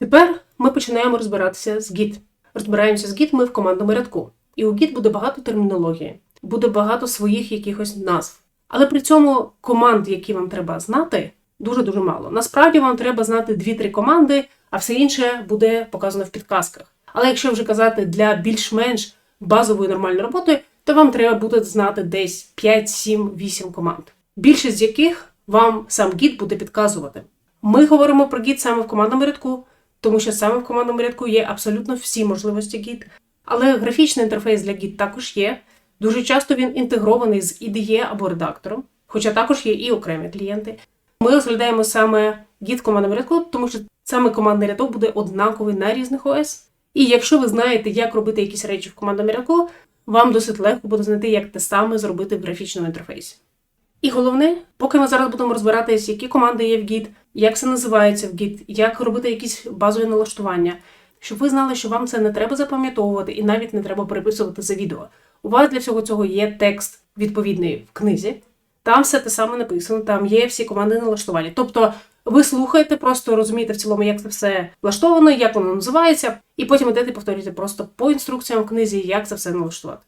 Тепер ми починаємо розбиратися з Git. Розбираємося з Git ми в командному рядку. І у Git буде багато термінології, буде багато своїх якихось назв. Але при цьому команд, які вам треба знати, дуже-дуже мало. Насправді вам треба знати 2-3 команди, а все інше буде показано в підказках. Але якщо вже казати для більш-менш базової нормальної роботи, то вам треба буде знати десь 5, 7, 8 команд. Більшість з яких вам сам Git буде підказувати. Ми говоримо про Git саме в командному рядку, тому що саме в командному рядку є абсолютно всі можливості Git. Але графічний інтерфейс для Git також є. Дуже часто він інтегрований з IDE або редактором, хоча також є і окремі клієнти. Ми розглядаємо саме Git в командному рядку, тому що саме командний рядок буде однаковий на різних ОС. І якщо ви знаєте, як робити якісь речі в командному рядку, вам досить легко буде знайти, як те саме зробити в графічному інтерфейсі. І головне, поки ми зараз будемо розбиратись, які команди є в Git, як це називається в Git, як робити якісь базові налаштування, щоб ви знали, що вам це не треба запам'ятовувати і навіть не треба переписувати за відео. У вас для всього цього є текст відповідний в книзі. Там все те саме написано, там є всі команди налаштування. Тобто ви слухаєте, просто розумієте в цілому, як це все влаштовано, як воно називається, і потім йдете і повторюєте просто по інструкціям в книзі, як це все налаштувати.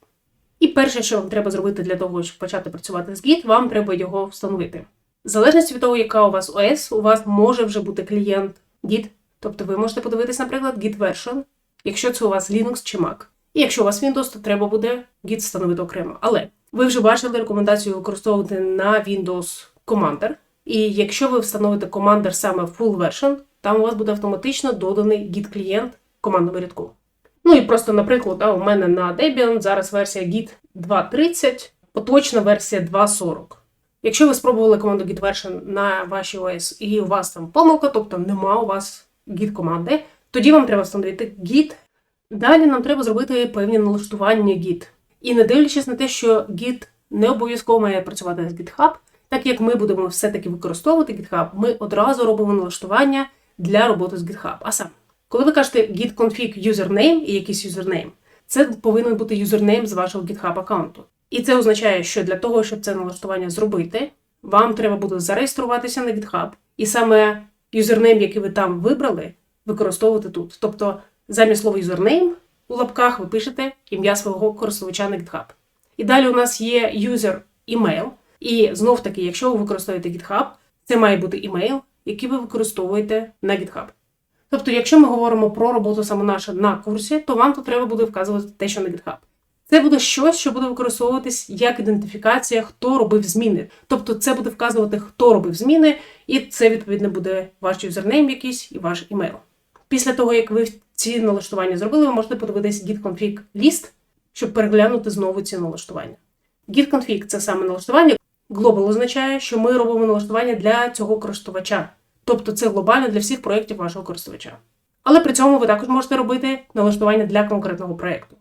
І перше, що вам треба зробити для того, щоб почати працювати з Git, вам треба його встановити. В залежності від того, яка у вас OS, у вас може вже бути клієнт Git. Тобто ви можете подивитись, наприклад, Git version, якщо це у вас Linux чи Mac. І якщо у вас Windows, то треба буде Git встановити окремо. Але ви вже бачили рекомендацію використовувати на Windows Commander. І якщо ви встановите Commander саме Full Version, там у вас буде автоматично доданий Git клієнт в командному рядку. Ну і просто, наприклад, да, у мене на Debian зараз версія Git 2.30, поточна версія 2.40. Якщо ви спробували команду Git version на вашій OS і у вас там помилка, тобто нема у вас Git команди, тоді вам треба встановити Git. Далі нам треба зробити певні налаштування Git. І не дивлячись на те, що Git не обов'язково має працювати з GitHub, так як ми будемо все-таки використовувати GitHub, ми одразу робимо налаштування для роботи з GitHub. А саме, коли ви кажете git config username і якийсь юзернейм, це повинен бути юзернейм з вашого GitHub аккаунту. І це означає, що для того, щоб це налаштування зробити, вам треба буде зареєструватися на GitHub, і саме юзернейм, який ви там вибрали, використовувати тут. Тобто, замість слова юзернейм у лапках ви пишете ім'я свого користувача на GitHub. І далі у нас є user email. І знов таки, якщо ви використовуєте GitHub, це має бути імейл, який ви використовуєте на GitHub. Тобто, якщо ми говоримо про роботу саме нашу на курсі, то вам тут треба буде вказувати те, що на GitHub. Це буде щось, що буде використовуватись як ідентифікація, хто робив зміни. Тобто це буде вказувати, хто робив зміни, і це, відповідно, буде ваш юзернейм якийсь і ваш імейл. Після того, як ви ці налаштування зробили, ви можете подивитись git config list, щоб переглянути знову ці налаштування. Git config – це саме налаштування. Global означає, що ми робимо налаштування для цього користувача. Тобто це глобально для всіх проєктів вашого користувача. Але при цьому ви також можете робити налаштування для конкретного проєкту.